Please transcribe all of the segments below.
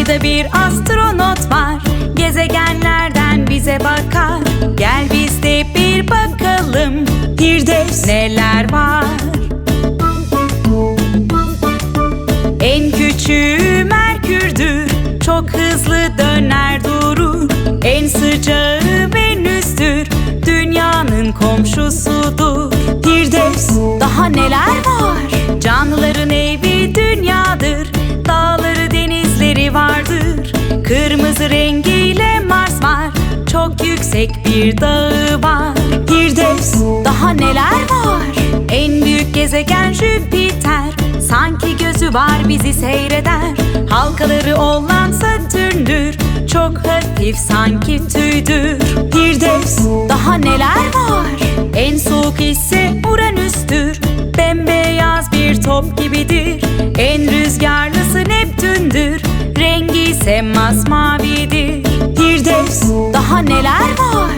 Ayda bir astronot var. Gezegenlerden bize bakar. Gel biz de bir bakalım Firdevs neler var. En küçüğü Merkür'dür. Çok hızlı döner durur. En sıcağı Venüs'tür. Dünyanın komşusudur. Firdevs daha neler var rengiyle Mars var. Çok yüksek bir dağı var. Firdevs daha neler var? En büyük gezegen Jüpiter. Sanki gözü var bizi seyreder. Halkaları olan Satürn'dür Çok hafif sanki tüydür. Firdevs daha neler var? En soğuk ise Uranüs'tür. Bembeyaz bir top gibidir masmavidir Firdevs daha neler var?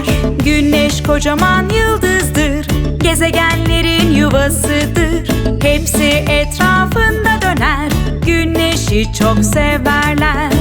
Güneş kocaman yıldızdır. Gezegenlerin yuvasıdır. Hepsi etrafında döner. Güneşi çok severler